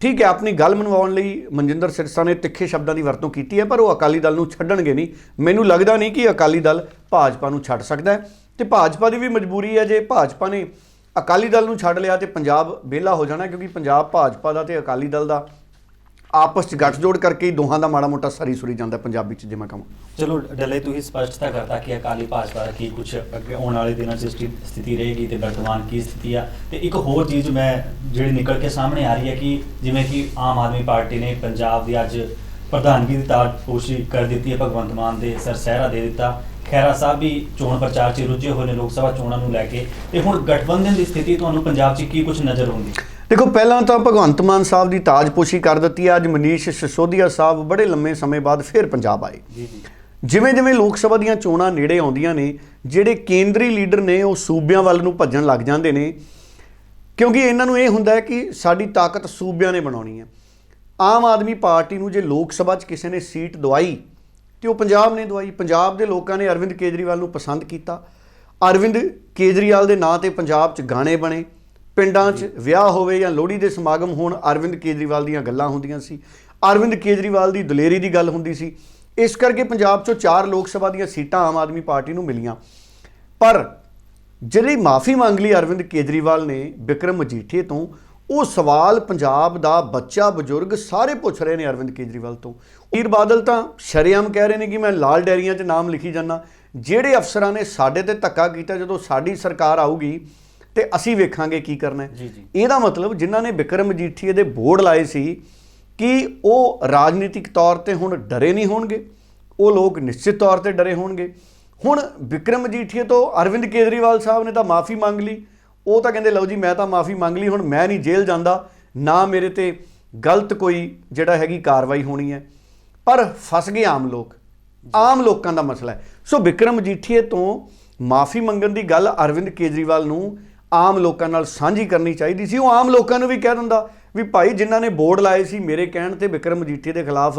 ਠੀਕ ਹੈ, ਆਪਣੀ ਗੱਲ ਮਨਵਾਉਣ ਲਈ ਮਨਜਿੰਦਰ ਸਿਰਸਾ ਨੇ ਤਿੱਖੇ ਸ਼ਬਦਾਂ ਦੀ ਵਰਤੋਂ ਕੀਤੀ ਹੈ, ਪਰ ਉਹ ਅਕਾਲੀ ਦਲ ਨੂੰ ਛੱਡਣਗੇ ਨਹੀਂ। ਮੈਨੂੰ ਲੱਗਦਾ ਨਹੀਂ ਕਿ ਅਕਾਲੀ ਦਲ ਭਾਜਪਾ ਨੂੰ ਛੱਡ ਸਕਦਾ ਹੈ। ਤੇ ਭਾਜਪਾ ਦੀ ਵੀ ਮਜਬੂਰੀ ਹੈ, ਜੇ ਭਾਜਪਾ ਨੇ ਅਕਾਲੀ ਦਲ ਨੂੰ ਛੱਡ ਲਿਆ ਤੇ ਪੰਜਾਬ ਵਿਹਲਾ ਹੋ ਜਾਣਾ, ਕਿਉਂਕਿ ਪੰਜਾਬ ਭਾਜਪਾ ਦਾ ਤੇ ਅਕਾਲੀ ਦਲ ਦਾ ਆਪਸ 'ਚ ਗੱਠਜੋੜ ਕਰਕੇ ਹੀ ਦੋਹਾਂ ਦਾ ਮਾੜਾ ਮੋਟਾ ਸਰੀ ਸੁਰੀ ਜਾਂਦਾ ਪੰਜਾਬੀ 'ਚ, ਜੇ ਮੈਂ ਕਹਾਂ। ਚਲੋ, ਡੱਲੇ, ਤੁਸੀਂ ਸਪਸ਼ਟਤਾ ਕਰਤਾ ਕਿ ਅਕਾਲੀ ਭਾਜਪਾ ਦਾ ਕੀ ਕੁਝ ਅੱਗੇ ਆਉਣ ਵਾਲੇ ਦਿਨਾਂ 'ਚ ਸਥਿ- ਸਥਿਤੀ ਰਹੇਗੀ ਤੇ ਵਰਤਮਾਨ ਕੀ ਸਥਿਤੀ ਆ। ਤੇ ਇੱਕ ਹੋਰ ਚੀਜ਼ ਮੈਂ ਜਿਹੜੀ ਨਿਕਲ ਕੇ ਸਾਹਮਣੇ ਆ ਰਹੀ ਹੈ ਕਿ ਜਿਵੇਂ ਕਿ ਆਮ ਆਦਮੀ ਪਾਰਟੀ ਨੇ ਪੰਜਾਬ ਦੀ ਅੱਜ ਪ੍ਰਧਾਨਗੀ ਦੀ ਤਾਰਪੋਸ਼ੀ ਕਰ ਦਿੱਤੀ ਹੈ, ਭਗਵੰਤ ਮਾਨ ਦੇ ਸਰਸਹਿਰਾ ਦੇ ਦਿੱਤਾ। ਖੈਰਾ ਸਾਹਿਬ ਵੀ ਚੋਣ ਪ੍ਰਚਾਰ 'ਚ ਰੁੱਝੇ ਹੋਏ ਨੇ ਲੋਕ ਸਭਾ ਚੋਣਾਂ ਨੂੰ ਲੈ ਕੇ। ਤੇ ਹੁਣ ਗਠਬੰਧਨ ਦੀ ਸਥਿਤੀ ਤੁਹਾਨੂੰ ਪੰਜਾਬ 'ਚ ਕੀ ਕੁਝ ਨਜ਼ਰ ਆਉਂਦੀ? ਦੇਖੋ ਪਹਿਲਾਂ ਤਾਂ ਭਗਵੰਤ ਮਾਨ ਸਾਹਿਬ ਦੀ ਤਾਜਪੋਸ਼ੀ ਕਰ ਦਿੱਤੀ ਅੱਜ ਮਨੀਸ਼ ਸਿਸੋਦੀਆ ਸਾਹਿਬ ਬੜੇ ਲੰਮੇ ਸਮੇਂ ਬਾਅਦ ਫਿਰ ਪੰਜਾਬ ਆਏ। ਜੀ ਜੀ। ਜਿਵੇਂ ਜਿਵੇਂ ਲੋਕ ਸਭਾ ਦੀਆਂ ਚੋਣਾਂ ਨੇੜੇ ਆਉਂਦੀਆਂ ਨੇ ਜਿਹੜੇ ਕੇਂਦਰੀ ਲੀਡਰ ਨੇ ਉਹ ਸੂਬਿਆਂ ਵੱਲ ਨੂੰ ਭੱਜਣ ਲੱਗ ਜਾਂਦੇ ਨੇ। ਕਿਉਂਕਿ ਇਹਨਾਂ ਨੂੰ ਇਹ ਹੁੰਦਾ ਹੈ ਕਿ ਸਾਡੀ ਤਾਕਤ ਸੂਬਿਆਂ ਨੇ ਬਣਾਉਣੀ ਹੈ। ਆਮ ਆਦਮੀ ਪਾਰਟੀ ਨੂੰ ਜੇ ਲੋਕ ਸਭਾ 'ਚ ਕਿਸੇ ਨੇ ਸੀਟ ਦਵਾਈ ਤੇ ਉਹ ਪੰਜਾਬ ਨੇ ਦਵਾਈ। ਪੰਜਾਬ ਦੇ ਲੋਕਾਂ ਨੇ ਅਰਵਿੰਦ ਕੇਜਰੀਵਾਲ ਨੂੰ ਪਸੰਦ ਕੀਤਾ। ਅਰਵਿੰਦ ਕੇਜਰੀਵਾਲ ਦੇ ਨਾਂ ਤੇ ਪੰਜਾਬ 'ਚ ਗਾਣੇ ਬਣੇ। ਪਿੰਡਾਂ 'ਚ ਵਿਆਹ ਹੋਵੇ ਜਾਂ ਲੋਹੜੀ ਦੇ ਸਮਾਗਮ ਹੋਣ, ਅਰਵਿੰਦ ਕੇਜਰੀਵਾਲ ਦੀਆਂ ਗੱਲਾਂ ਹੁੰਦੀਆਂ ਸੀ। ਅਰਵਿੰਦ ਕੇਜਰੀਵਾਲ ਦੀ ਦਲੇਰੀ ਦੀ ਗੱਲ ਹੁੰਦੀ ਸੀ। ਇਸ ਕਰਕੇ ਪੰਜਾਬ 'ਚੋਂ ਚਾਰ ਲੋਕ ਸਭਾ ਦੀਆਂ ਸੀਟਾਂ ਆਮ ਆਦਮੀ ਪਾਰਟੀ ਨੂੰ ਮਿਲੀਆਂ। ਪਰ ਜਿਹੜੀ ਮਾਫੀ ਮੰਗ ਲਈ ਅਰਵਿੰਦ ਕੇਜਰੀਵਾਲ ਨੇ ਵਿਕਰਮ ਮਜੀਠੀਏ ਤੋਂ, ਉਹ ਸਵਾਲ ਪੰਜਾਬ ਦਾ ਬੱਚਾ, ਬਜ਼ੁਰਗ ਸਾਰੇ ਪੁੱਛ ਰਹੇ ਨੇ ਅਰਵਿੰਦ ਕੇਜਰੀਵਾਲ ਤੋਂ। ਵੀਰ ਬਾਦਲ ਤਾਂ ਸ਼ਰੇਆਮ ਕਹਿ ਰਹੇ ਨੇ ਕਿ ਮੈਂ ਲਾਲ ਡੈਰੀਆਂ 'ਚ ਨਾਮ ਲਿਖੀ ਜਾਂਦਾ। ਜਿਹੜੇ ਅਫਸਰਾਂ ਨੇ ਸਾਡੇ ਤੇ ਧੱਕਾ ਕੀਤਾ, ਜਦੋਂ ਸਾਡੀ ਸਰਕਾਰ ਆਊਗੀ ਤੇ ਅਸੀਂ ਵੇਖਾਂਗੇ ਕੀ ਕਰਨਾ ਹੈ। ਇਹਦਾ ਮਤਲਬ ਜਿਨ੍ਹਾਂ ਨੇ ਵਿਕਰਮ ਮਜੀਠੀਏ ਦੇ ਬੋਰਡ ਲਾਏ ਸੀ ਕਿ ਉਹ ਰਾਜਨੀਤਿਕ ਤੌਰ ਤੇ ਹੁਣ ਡਰੇ ਨਹੀਂ ਹੋਣਗੇ ਉਹ ਲੋਕ ਨਿਸ਼ਚਿਤ ਤੌਰ ਤੇ ਡਰੇ ਹੋਣਗੇ। ਹੁਣ ਵਿਕਰਮ ਮਜੀਠੀਏ ਤੋਂ ਅਰਵਿੰਦ ਕੇਜਰੀਵਾਲ ਸਾਹਿਬ ਨੇ ਤਾਂ ਮਾਫੀ ਮੰਗ ਲਈ। ਉਹ ਤਾਂ ਕਹਿੰਦੇ ਲਓ ਜੀ ਮੈਂ ਤਾਂ ਮਾਫੀ ਮੰਗ ਲਈ ਹੁਣ ਮੈਂ ਨਹੀਂ ਜੇਲ੍ਹ ਜਾਂਦਾ ਨਾ ਮੇਰੇ ਤੇ ਗਲਤ ਕੋਈ ਜਿਹੜਾ ਹੈਗੀ ਕਾਰਵਾਈ ਹੋਣੀ ਹੈ। ਪਰ ਫਸ ਗਏ ਆਮ ਲੋਕ। ਆਮ ਲੋਕਾਂ ਦਾ ਮਸਲਾ ਹੈ। ਸੋ ਵਿਕਰਮ ਮਜੀਠੀਏ ਤੋਂ ਮਾਫੀ ਮੰਗਣ ਦੀ ਗੱਲ ਅਰਵਿੰਦ ਕੇਜਰੀਵਾਲ ਨੂੰ ਆਮ ਲੋਕਾਂ ਨਾਲ ਸਾਂਝੀ ਕਰਨੀ ਚਾਹੀਦੀ ਸੀ। ਉਹ ਆਮ ਲੋਕਾਂ ਨੂੰ ਵੀ ਕਹਿ ਦਿੰਦਾ ਵੀ ਭਾਈ ਜਿਨ੍ਹਾਂ ਨੇ ਬੋਰਡ ਲਾਏ ਸੀ ਮੇਰੇ ਕਹਿਣ ਤੇ ਵਿਕਰਮ ਮਜੀਠੀਏ ਦੇ ਖਿਲਾਫ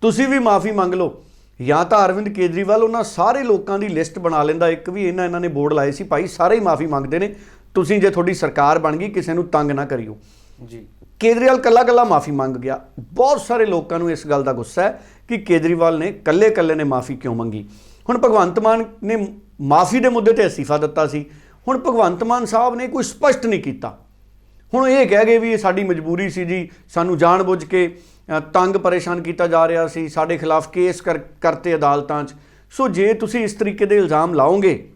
ਤੁਸੀਂ ਵੀ ਮਾਫੀ ਮੰਗ ਲਓ। ਜਾਂ ਤਾਂ ਅਰਵਿੰਦ ਕੇਜਰੀਵਾਲ ਉਹਨਾਂ ਸਾਰੇ ਲੋਕਾਂ ਦੀ ਲਿਸਟ ਬਣਾ ਲੈਂਦਾ ਇੱਕ ਵੀ ਇਹਨਾਂ ਇਹਨਾਂ ਨੇ ਬੋਰਡ ਲਾਏ ਸੀ ਭਾਈ ਸਾਰੇ ਹੀ ਮਾਫੀ ਮੰਗਦੇ ਨੇ। ਤੁਸੀਂ ਜੇ ਤੁਹਾਡੀ ਸਰਕਾਰ ਬਣ ਗਈ ਕਿਸੇ ਨੂੰ ਤੰਗ ਨਾ ਕਰਿਓ। ਜੀ। ਕੇਜਰੀਵਾਲ ਕੱਲਾ ਕੱਲਾ ਮਾਫੀ ਮੰਗ ਗਿਆ। ਬਹੁਤ ਸਾਰੇ ਲੋਕਾਂ ਨੂੰ ਇਸ ਗੱਲ ਦਾ ਗੁੱਸਾ ਹੈ ਕਿ ਕੇਜਰੀਵਾਲ ਨੇ ਕੱਲੇ ਕੱਲੇ ਨੇ ਮਾਫੀ ਕਿਉਂ ਮੰਗੀ। ਹੁਣ ਭਗਵੰਤ ਮਾਨ ਨੇ ਮਾਫੀ ਦੇ ਮੁੱਦੇ ਤੇ ਅਸਤੀਫਾ ਦਿੱਤਾ ਸੀ। ਹੁਣ ਭਗਵੰਤ ਮਾਨ ਸਾਹਿਬ ਨੇ ਕੋਈ ਸਪਸ਼ਟ ਨਹੀਂ ਕੀਤਾ। ਹੁਣ ਇਹ ਕਹਿ ਗਏ ਵੀ ਇਹ ਸਾਡੀ ਮਜਬੂਰੀ ਸੀ ਜੀ, ਸਾਨੂੰ ਜਾਣਬੁੱਝ ਕੇ ਤੰਗ ਪਰੇਸ਼ਾਨ ਕੀਤਾ ਜਾ ਰਿਹਾ ਸੀ, ਸਾਡੇ ਖਿਲਾਫ ਕੇਸ ਕਰ- ਕਰਤੇ ਅਦਾਲਤਾਂ 'ਚ। ਸੋ ਜੇ ਤੁਸੀਂ ਇਸ ਤਰੀਕੇ ਦੇ ਇਲਜ਼ਾਮ ਲਾਓਗੇ,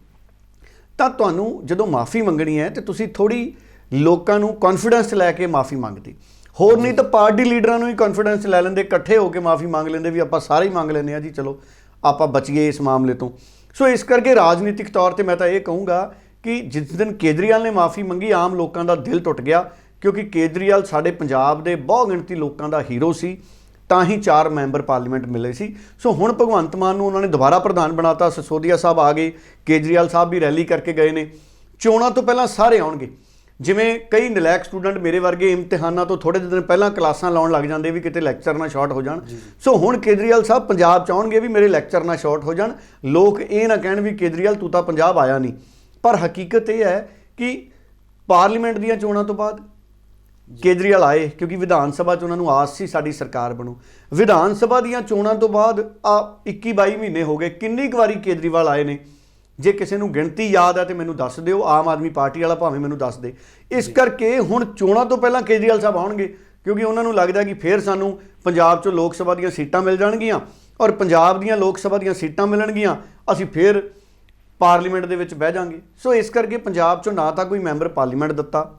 ਤਾਂ ਤੁਹਾਨੂੰ ਜਦੋਂ ਮਾਫੀ ਮੰਗਣੀ ਹੈ, ਤੇ ਤੁਸੀਂ ਥੋੜੀ ਲੋਕਾਂ ਨੂੰ ਕੌਨਫੀਡੈਂਸ ਲੈ ਕੇ ਮਾਫੀ ਮੰਗਦੀ। ਹੋਰ ਨਹੀਂ ਤਾਂ ਪਾਰਟੀ ਲੀਡਰਾਂ ਨੂੰ ਹੀ ਕੌਨਫੀਡੈਂਸ ਲੈ ਲੈਂਦੇ, ਇਕੱਠੇ ਹੋ ਕੇ ਮਾਫੀ ਮੰਗ ਲੈਂਦੇ ਵੀ ਆਪਾਂ ਸਾਰੇ ਹੀ ਮੰਗ ਲੈਂਦੇ ਆ ਜੀ ਚਲੋ, ਆਪਾਂ ਬਚੀਏ ਇਸ ਮਾਮਲੇ ਤੋਂ। ਸੋ ਇਸ ਕਰਕੇ ਰਾਜਨੀਤਿਕ ਤੌਰ ਤੇ ਮੈਂ ਤਾਂ ਇਹ ਕਹੂੰਗਾ ਕਿ ਜਿਸ ਦਿਨ ਕੇਜਰੀਵਾਲ ਨੇ ਮਾਫੀ ਮੰਗੀ ਆਮ ਲੋਕਾਂ ਦਾ ਦਿਲ ਟੁੱਟ ਗਿਆ ਕਿਉਂਕਿ ਕੇਜਰੀਵਾਲ ਸਾਡੇ ਪੰਜਾਬ ਦੇ ਬਹੁ ਗਿਣਤੀ ਲੋਕਾਂ ਦਾ ਹੀਰੋ ਸੀ ਤਾਂ ਹੀ ਚਾਰ ਮੈਂਬਰ ਪਾਰਲੀਮੈਂਟ ਮਿਲੇ ਸੀ। ਸੋ ਹੁਣ ਭਗਵੰਤ ਮਾਨ ਨੂੰ ਉਹਨਾਂ ਨੇ ਦੁਬਾਰਾ ਪ੍ਰਧਾਨ ਬਣਾਤਾ ਸਸੋਦੀਆ ਸਾਹਿਬ ਆ ਗਏ ਕੇਜਰੀਵਾਲ ਸਾਹਿਬ ਵੀ ਰੈਲੀ ਕਰਕੇ ਗਏ ਨੇ। ਚੋਣਾਂ ਤੋਂ ਪਹਿਲਾਂ ਸਾਰੇ ਆਉਣਗੇ। ਜਿਵੇਂ ਕਈ ਨਲਾਇਕ ਸਟੂਡੈਂਟ ਮੇਰੇ ਵਰਗੇ ਇਮਤਿਹਾਨਾਂ ਤੋਂ ਥੋੜੇ ਦਿਨ ਪਹਿਲਾਂ ਕਲਾਸਾਂ ਲਾਉਣ ਲੱਗ ਜਾਂਦੇ ਵੀ ਕਿਤੇ ਲੈਕਚਰ ਨਾ ਸ਼ਾਰਟ ਹੋ ਜਾਣ। ਸੋ ਹੁਣ ਕੇਜਰੀਵਾਲ ਸਾਹਿਬ ਪੰਜਾਬ ਚ ਆਉਣਗੇ ਵੀ ਮੇਰੇ ਲੈਕਚਰ ਨਾ ਸ਼ਾਰਟ ਹੋ ਜਾਣ। ਲੋਕ ਇਹ ਨਾ ਕਹਿਣ ਵੀ ਕੇਜਰੀਵਾਲ ਤੂੰ ਤਾਂ ਪੰਜਾਬ ਆਇਆ ਨਹੀਂ। ਪਰ ਹਕੀਕਤ ਇਹ ਹੈ ਕਿ ਪਾਰਲੀਮੈਂਟ ਦੀਆਂ ਚੋਣਾਂ ਤੋਂ ਬਾਅਦ ਕੇਜਰੀਵਾਲ ਆਏ ਕਿਉਂਕਿ ਵਿਧਾਨ ਸਭਾ 'ਚ ਉਹਨਾਂ ਨੂੰ ਆਸ ਸੀ ਸਾਡੀ ਸਰਕਾਰ ਬਣੂ। ਵਿਧਾਨ ਸਭਾ ਦੀਆਂ ਚੋਣਾਂ ਤੋਂ ਬਾਅਦ ਆ 21 22 ਮਹੀਨੇ ਹੋ ਗਏ ਕਿੰਨੀ ਕੁ ਵਾਰੀ ਕੇਜਰੀਵਾਲ ਆਏ ਨੇ? ਜੇ ਕਿਸੇ ਨੂੰ ਗਿਣਤੀ ਯਾਦ ਹੈ ਤੇ ਮੈਨੂੰ ਦੱਸ ਦਿਓ ਆਮ ਆਦਮੀ ਪਾਰਟੀ ਵਾਲਾ ਭਾਵੇਂ ਮੈਨੂੰ ਦੱਸ ਦੇ। ਇਸ ਕਰਕੇ ਹੁਣ ਚੋਣਾਂ ਤੋਂ ਪਹਿਲਾਂ ਕੇਜਰੀਵਾਲ ਸਾਹਿਬ ਆਉਣਗੇ ਕਿਉਂਕਿ ਉਹਨਾਂ ਨੂੰ ਲੱਗਦਾ ਕਿ ਫੇਰ ਸਾਨੂੰ ਪੰਜਾਬ 'ਚੋਂ ਲੋਕ ਸਭਾ ਦੀਆਂ ਸੀਟਾਂ ਮਿਲ ਜਾਣਗੀਆਂ ਔਰ ਪੰਜਾਬ ਦੀਆਂ ਲੋਕ ਸਭਾ ਦੀਆਂ ਸੀਟਾਂ ਮਿਲਣਗੀਆਂ ਅਸੀਂ ਫੇਰ ਪਾਰਲੀਮੈਂਟ ਦੇ ਵਿੱਚ ਬਹਿ ਜਾਾਂਗੇ। ਸੋ ਇਸ ਕਰਕੇ ਪੰਜਾਬ 'ਚੋਂ ਨਾ ਤਾਂ ਕੋਈ ਮੈਂਬਰ ਪਾਰਲੀਮੈਂਟ ਦਿੱਤਾ,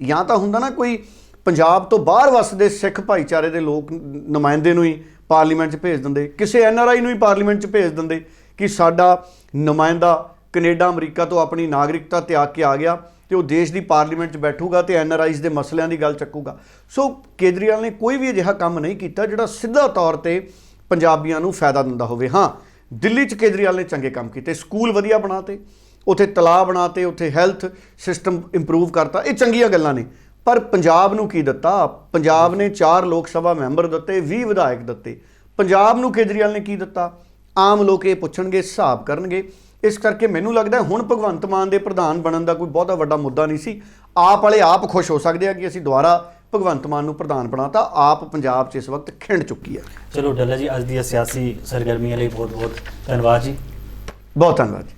ਜਾਂ ਤਾਂ ਹੁੰਦਾ ਨਾ ਕੋਈ ਪੰਜਾਬ ਤੋਂ ਬਾਹਰ ਵਸਦੇ ਸਿੱਖ ਭਾਈਚਾਰੇ ਦੇ ਲੋਕ ਨੁਮਾਇੰਦੇ ਨੂੰ ਹੀ ਪਾਰਲੀਮੈਂਟ 'ਚ ਭੇਜ ਦਿੰਦੇ, ਕਿਸੇ ਐਨਆਰਆਈ ਨੂੰ ਹੀ ਪਾਰਲੀਮੈਂਟ 'ਚ ਭੇਜ ਦਿੰਦੇ ਕਿ ਸਾਡਾ ਨੁਮਾਇੰਦਾ ਕੈਨੇਡਾ, ਅਮਰੀਕਾ ਤੋਂ ਆਪਣੀ ਨਾਗਰਿਕਤਾ ਤਿਆਗ ਕੇ ਆ ਗਿਆ ਤੇ ਉਹ ਦੇਸ਼ ਦੀ ਪਾਰਲੀਮੈਂਟ 'ਚ ਬੈਠੂਗਾ ਤੇ ਐਨਆਰਆਈਜ਼ ਦੇ ਮਸਲਿਆਂ ਦੀ ਗੱਲ ਚੱਕੂਗਾ। ਸੋ ਕੇਜਰੀਵਾਲ ਨੇ ਕੋਈ ਵੀ ਅਜਿਹਾ ਕੰਮ ਨਹੀਂ ਕੀਤਾ ਜਿਹੜਾ ਸਿੱਧਾ ਤੌਰ ਤੇ ਪੰਜਾਬੀਆਂ ਨੂੰ ਫਾਇਦਾ ਦਿੰਦਾ ਹੋਵੇ। ਹਾਂ ਦਿੱਲੀ 'ਚ ਕੇਜਰੀਵਾਲ ਨੇ ਚੰਗੇ ਕੰਮ ਕੀਤੇ, ਸਕੂਲ ਵਧੀਆ ਬਣਾਤੇ, ਉੱਥੇ ਤਲਾਬ ਬਣਾਤੇ, ਉੱਥੇ ਹੈਲਥ ਸਿਸਟਮ ਇੰਪਰੂਵ ਕਰਤਾ, ਇਹ ਚੰਗੀਆਂ ਗੱਲਾਂ ਨੇ। ਪਰ ਪੰਜਾਬ ਨੂੰ ਕੀ ਦਿੱਤਾ? ਪੰਜਾਬ ਨੇ 4 ਲੋਕ ਸਭਾ ਮੈਂਬਰ ਦਿੱਤੇ 20 ਵਿਧਾਇਕ ਦਿੱਤੇ। ਪੰਜਾਬ ਨੂੰ ਕੇਜਰੀਵਾਲ ਨੇ ਕੀ ਦਿੱਤਾ? ਆਮ ਲੋਕ ਇਹ ਪੁੱਛਣਗੇ, ਹਿਸਾਬ ਕਰਨਗੇ। ਇਸ ਕਰਕੇ ਮੈਨੂੰ ਲੱਗਦਾ ਹੁਣ ਭਗਵੰਤ ਮਾਨ ਦੇ ਪ੍ਰਧਾਨ ਬਣਨ ਦਾ ਕੋਈ ਬਹੁਤਾ ਵੱਡਾ ਮੁੱਦਾ ਨਹੀਂ ਸੀ। ਆਪ ਵਾਲੇ ਆਪ ਖੁਸ਼ ਹੋ ਸਕਦੇ ਆ ਕਿ ਅਸੀਂ ਦੁਬਾਰਾ ਭਗਵੰਤ ਮਾਨ ਨੂੰ ਪ੍ਰਧਾਨ ਬਣਾਤਾ ਆਪ ਪੰਜਾਬ 'ਚ ਇਸ ਵਕਤ ਖਿੰਡ ਚੁੱਕੀ ਹੈ। ਚਲੋ ਡੱਲਾ ਜੀ ਅੱਜ ਦੀਆਂ ਸਿਆਸੀ ਸਰਗਰਮੀਆਂ ਲਈ ਬਹੁਤ ਬਹੁਤ ਧੰਨਵਾਦ ਜੀ। ਬਹੁਤ ਧੰਨਵਾਦ ਜੀ।